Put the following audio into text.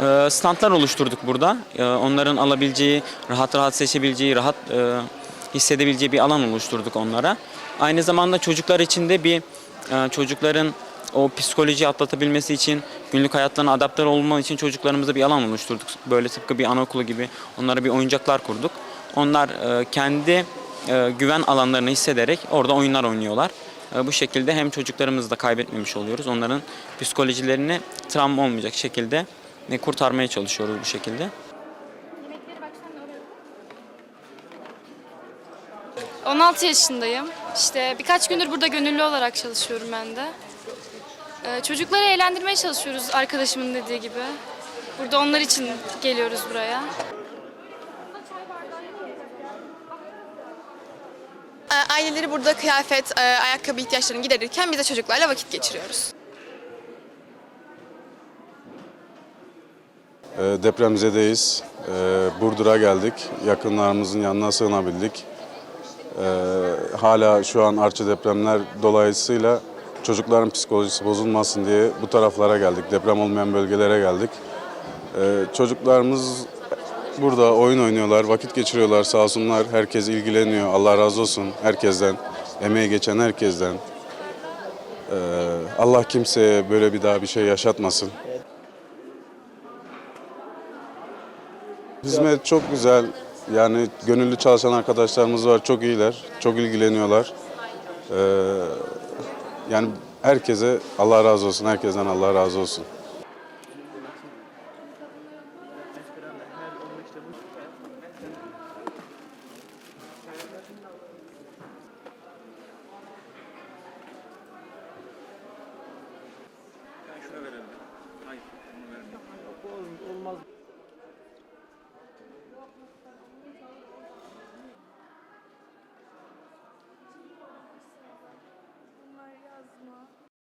e, standlar oluşturduk burada. E, onların alabileceği, rahat rahat seçebileceği, rahat e, hissedebileceği bir alan oluşturduk onlara. Aynı zamanda çocuklar için de bir e, çocukların o psikolojiyi atlatabilmesi için, günlük hayatlarına adapte olma için çocuklarımıza bir alan oluşturduk. Böyle tıpkı bir anaokulu gibi onlara bir oyuncaklar kurduk. Onlar e, kendi güven alanlarını hissederek orada oyunlar oynuyorlar. Bu şekilde hem çocuklarımızı da kaybetmemiş oluyoruz. Onların psikolojilerini travma olmayacak şekilde kurtarmaya çalışıyoruz bu şekilde. 16 yaşındayım. İşte birkaç gündür burada gönüllü olarak çalışıyorum ben de. Ee, çocukları eğlendirmeye çalışıyoruz arkadaşımın dediği gibi. Burada onlar için geliyoruz buraya. E, Aileleri burada kıyafet, e, ayakkabı ihtiyaçlarını giderirken biz de çocuklarla vakit geçiriyoruz. Depremzedeyiz. E, Burdur'a geldik. Yakınlarımızın yanına sığınabildik. E, Hala şu an artçı depremler dolayısıyla çocukların psikolojisi bozulmasın diye bu taraflara geldik. Deprem olmayan bölgelere geldik. Çocuklarımız burada oyun oynuyorlar, vakit geçiriyorlar sağ olsunlar. Herkes ilgileniyor. Allah razı olsun herkesten, emeği geçen herkesten. Allah kimseye böyle bir daha bir şey yaşatmasın. Hizmet çok güzel. Yani gönüllü çalışan arkadaşlarımız var. Çok iyiler. Çok ilgileniyorlar. Ee, yani herkese Allah razı olsun. Herkesten Allah razı olsun.